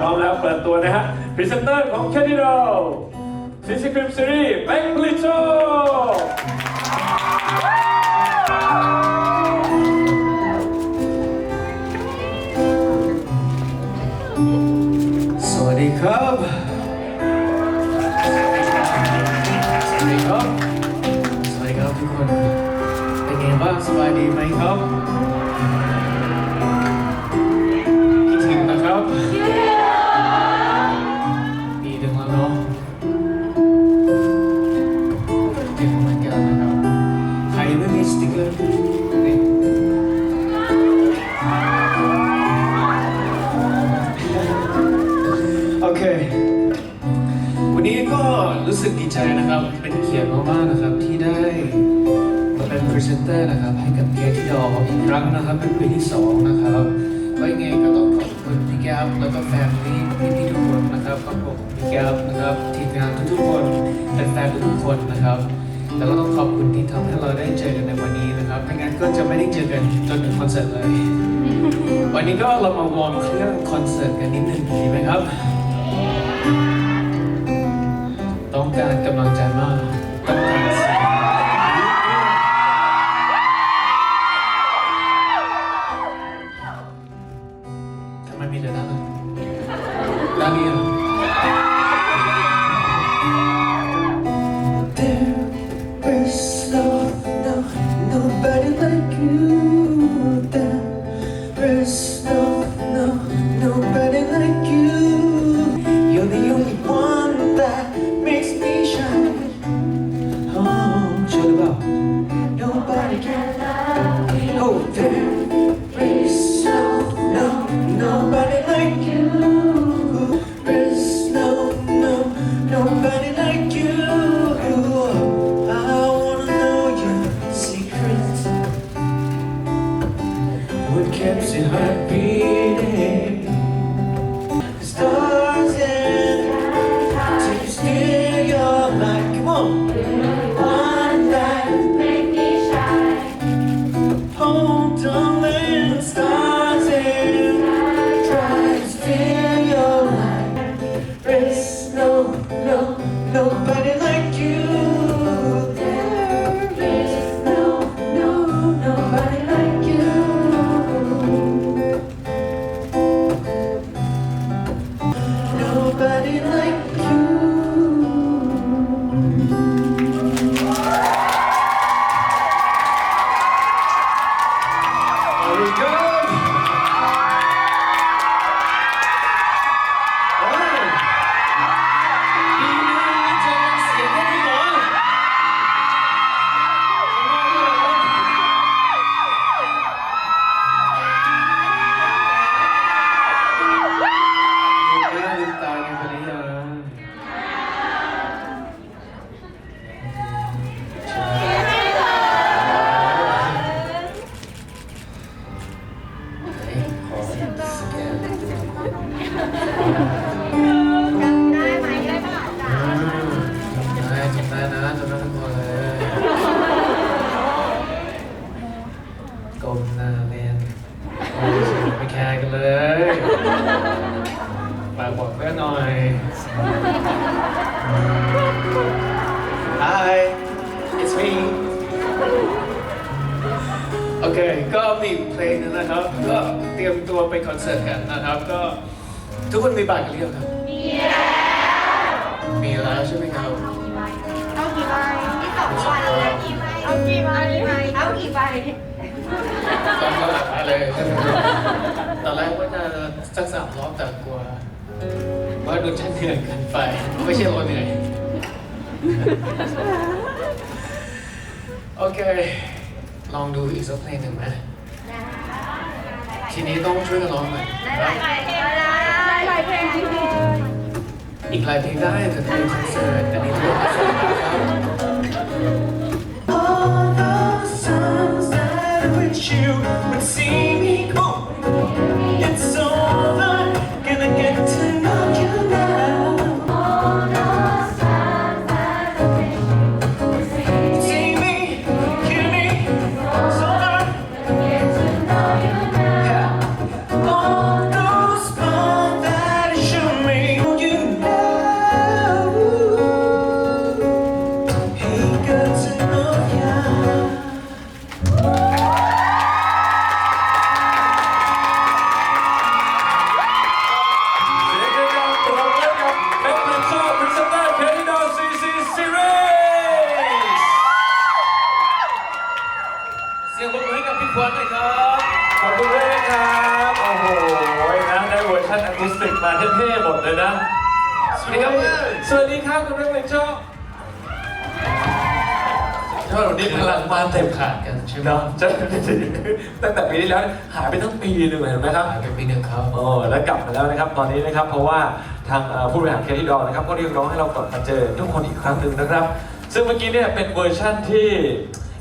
พร้อมแล้วเปิดตัวนะฮะพรีเซนเตอร์ของแคดิโดซิซิครีมซีรีส์แบงค์ลิโช เป็นเกียรติมากๆนะครับที่ได้มาเป็นพรีเซนเตอร์นะครับให้กับเกียรติดออีกครั้งนะครับเป็นปีที่สองนะครับไว้ไงก็ต้องขอบคุณพี่แก้วแล้วก็แฟนพี่พี่ๆทุกคนนะครับขอบคุณพี่แก้วนะครับทีมงานทุกๆคนเป็นแฟนทุกๆคนนะครับแล้วก็ต้องขอบคุณที่ทำให้เราได้เจอกันในวันนี้นะครับไม่งั้นก็จะไม่ได้เจอกันจนถึงคอนเสิร์ตเลย วันนี้ก็เรามาวอร์มเครื่องคอนเสิร์ตกันนิดนึงดีไหมครับ ต้องการกำลังใจมาก ต้องการเสียงทำไมมีแต่ด้านนั้นด้านนี้เหรอ There What keeps your heart beating? เค ก็มีเพลงนึงนะครับ ก็เตรียมตัวไปคอนเสิร์ตกันนะครับ ก็ทุกคนมีบัตรกันหรือยังครับ มีแล้วใช่ไหมครับเอากี่ใบที่สองใบเอากี่ใบเอากี่ใบเอากี่ใบตอนก็หลับไปเลยใช่ไหมตอนแรกว่าจะสักสามรอบแต่กลัวว่าดูจะเหนื่อยเกินไป ไม่ใช่เราเหนื่อยโอเค ลองดูอีกสักเพลงหนึ่งไหมทีนี้ต้องช่วยกันร้องหน่อยได้หลายเพลงได้หลายเพลงจริงอีกหลายเพลงได้แต่เพลงคอนเสิร์ตอันนี้เป็นคอนเสิร์ตนะครับ ดีครับคุณเรื่องเลยชอบชอบวันนี้พลังมาเต็มขาดกันใช่ไหมเนาะจะตั้งแต่ปีที่แล้วหายไปตั้งปีหนึ่งเห็นไหมครับหายไปปีหนึ่งครับโอ้แล้วกลับมาแล้วนะครับตอนนี้นะครับ เพราะว่าทางเอ่อผู้บริหารเคที่ดอนะครับก็เรียกร้องให้เรากลับมาเจอทุกคนอีกครั้งหนึ่งนะครับ ซึ่งเมื่อกี้เนี่ยเป็นเวอร์ชั่นที่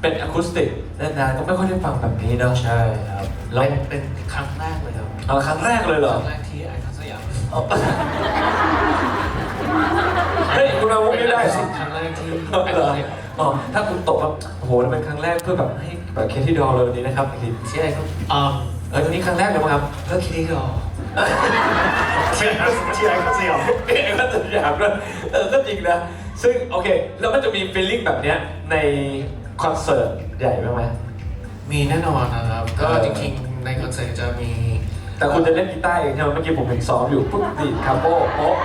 เป็นอะคูสติกนานๆก็ไม่ค่อยได้ฟังแบบนี้เนาะใช่ครับแล้วเป็นเป็นครั้งแรกเลยครับเอาครั้งแรกเลยเหรคอรั้งแรกที่ไอคอนสยาม เอาเฮ้ยคุณมาวุ้นี้ได้สิครั้งแรกที่เอาไอเหครอนอสยามอ๋อถ้าคุณตกแบบโอ้โหนั่นเป็นครั้งแรกเพื่อแบบให้แบบเคที่ดอเลยวันนี้นะครับอีกทีที่ไอคอนอ่าเออวันนี้ครั้งแรกเลยมั้งครับก็คิดได้ก่อนที่ที่ไอ้ก็สยามเอ้ก็สยามด้วยเออก็จริงนะซึ่งโอเคแล้วมันจะมีฟีลลิ่งแบบเนี้ยในคอนเสิร์ตใหญ่ไหมไหมมีแน่นอนนะครับ ก็เออจริงๆในคอนเสิร์ตจะมี แต่คุณจะเล่นกีตาร์เองใช่ไหมเมื่อกี้ผมเห็นซ้อมอยู่ปุ๊บดีดคาโป้โป๊ะ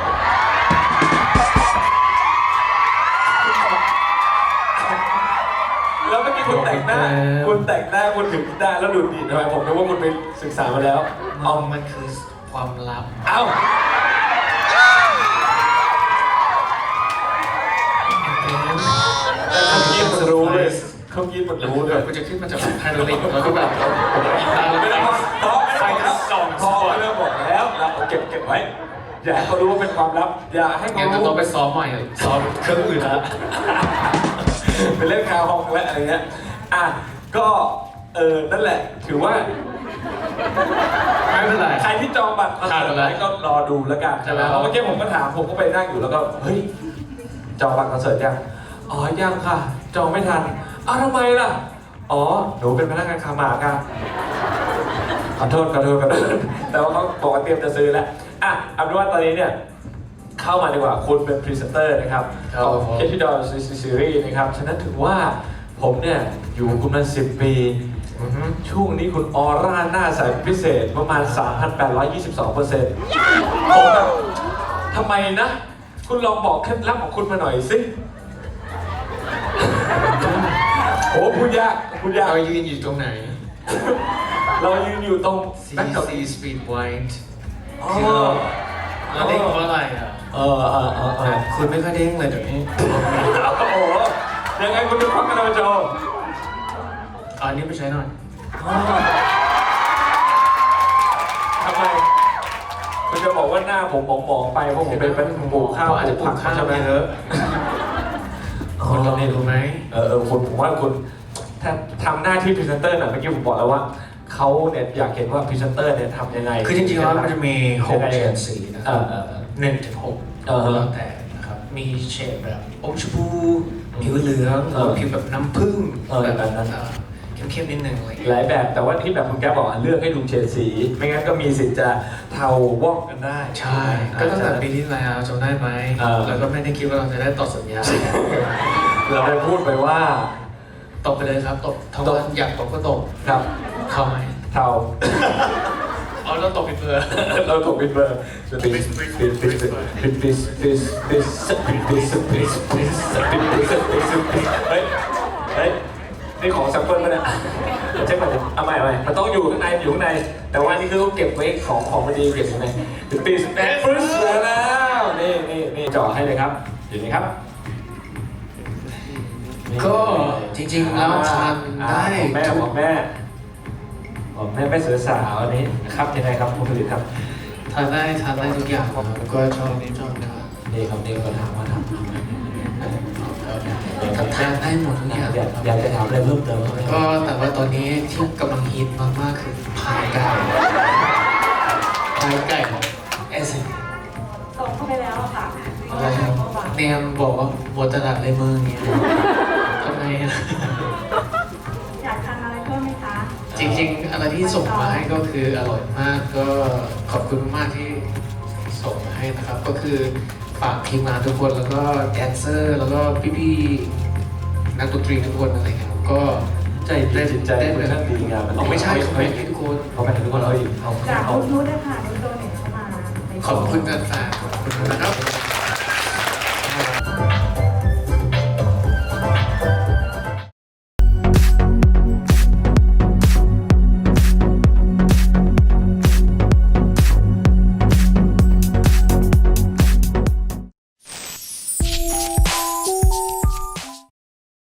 แต่งหน้าคุณถือกีตาร์แล้วดูดดีดทำไมผมนึกว่าคุณไปศึกษามาแล้ว เอาเอามันคือความลับ เอ้าแต่เขาคิดมันรู้เลยเขาคิดมันรู้เลยก็จะขึ้นมาจากไฮโดรลิกแล้วก็แบบกีตาร์แล้วไม่ก็ได้แบบเพราะไม่ได้ส่องพอเรื่องบอกแล้วเราเก็บเก็บไว้ อย่าให้เขารู้ว่าเป็นความลับ อย่าให้เขางั้นจะรู้ ต้องไปซ้อมใหม่ซ้อมเครื่องอื่นแล้วเป็นเล่นคาฮองและอะไรเงี้ย อะ ก็เออนั่นแหละ ถือว่าไม่เป็นไร ใครที่จองบัตรคอนเสิร์ตขาดอะไรไว้ก็รอดูแล้วกันใช่ไหมเพราะเมื่อกี้ผมก็ถามผมก็ไปนั่งอยู่แล้วก็เฮ้ยจองบัตรคอนเสิร์ตยังอ๋อยังค่ะ จองไม่ทันอ้าวทำไมล่ะ อ๋อหนูเป็นพนักงานคามาค่ะขอโทษขอโทษขอโทษแต่ว่าเขาบอกว่าเตรียมจะซื้อแล้วอะเอาเป็นว่าตอนนี้เนี่ยเข้ามาดีกว่าคุณเป็นพรีเซนเตอร์นะครับครับของผมเคที่ดอซีซีรีส์นะครับฉะนั้นถือว่า ผมเนี่ยอยู่กับคุณมาสิบปีอือฮึช่วงนี้คุณออร่าหน้าใสพิเศษประมาณ 3,822เปอร์เซ็นต์ผมแบบทำไมนะ คุณลองบอกเคล็ดลับของคุณมาหน่อยสิโอ้พูดยากพูดยาก เรายืนอยู่ตรงไหน เรายืนอยู่ตรง C แบ็คกับ C Speed White อ๋อแล้วเด้งเพราะอะไรอะเออเออเออเออคุณไม่ค่อยเด้งเลยเดี๋ยวนี้ โอ้โห ยังไงคุณดูพักกันนะโจอันนี้ไปใช้หน่อยทำไมคุณจะบอกว่าหน้าผมหมองๆไปเพราะผมเป็นเป็นปลูกข้าวเพระอาจจะปลูกข้าวใช่ไหมเยอะคนเราเนี่ยรู้ไหมเออเออคุณผมว่าคุณถ้าทำหน้าที่พรีเซนเตอร์น่ะเมื่อกี้ผมบอกแล้วว่าเขาเนี่ยอยากเห็นว่าพรีเซนเตอร์เนี่ยทำยังไง คือจริงๆแล้วมันจะมีหกเฉดสีนะคเอรับอเออเออหนึ่งถึงหกเออแล้วแต่นะครับ มีเฉดแบบอมชมพู ผิวเหลืองเออผิวแบบน้ำผึ้งเออแบบนั้น เอ่อเข้มๆนิดนึงอะไรอย่างหเงี้ยลายแบบแต่ว่าที่แบบคุณแกบอกอะเลือกให้ดูเฉดสี ไม่งั้นก็มีสิทธิ์จะเทาวอกกันได้ ใช่ ก็ตั้งแต่ปีที่แล้วจำได้ไหมเออ แล้วก็ไม่ได้คิดว่าเราจะได้ต่อสัญญา เราได้พูดไปว่า ตบไปเลยครับ ตบทั้งวันอยากตบก็ตบครับ เข้าไหมเทา เอาแล้วตบไปเพื่อเราถูกปิดเบอร์ปิดปิดปิดปิดปิดปิดปิดปิดปิดปิดปิดปิดปิดปิดปิดปิดปิดปิดเฮ้ยเฮ้ยนี่ของแซมเปิลมาเนี่ยเช็คก่อนเอาใหม่เอาใหม่มันต้องอยู่ข้างในอยู่ข้างใน แต่ว่านี่คือเก็บไว้ของของมันดีเก็บข้างในปิดปิดแอนฟรึสแล้วนี่นี่นี่จ่อให้เลยครับอยู่นี่ครับ ก็จริงๆแล้วทานได้ของแม่ทุขกองแม่ ของแม่แม่เสือสาวอันนี้ครับยังไงครับคุณผลิตครับทานได้ทานได้ทุกอย่างครับก็ชอบนี่ชอบนะครับนี่ครับนี่ก็ถามว่าทำก็ทานได้หมดทุกอย่างอยากอยากจะถามอะไรเพิ่มเติมไหมก็แต่ว่าตอนนี้ที่กำลังฮิตมากๆคือพายไก่พายไก่เอสส่งเข้าไปแล้วค่ะอะไรครับเนมบอกว่าหมดตลาดเลยมึงอย่างเงี้ยทำไม จริงๆ อะไรที่ส่งมาให้ก็คืออร่อยมากก็ขอบคุณมากที่ส่งมาให้นะครับ ก็คือฝากทีมงานทุกคนแล้วก็แดนเซอร์ แล้วก็พี่ๆนักดนตรีทุกคนอะไรเงี้ยก็ใจดีจิตใจได้เป็นท่านดีงามมันเอาไม่ใช่ไม่เขาไม่ไม่ให้ทุกคนเขาไม่ถึงทุกคนเอาอีกเอาจากเอาคุณนุชนะคะนุชโดเนทเข้ามาขอบคุณแฟนๆขอบคุณนะครับ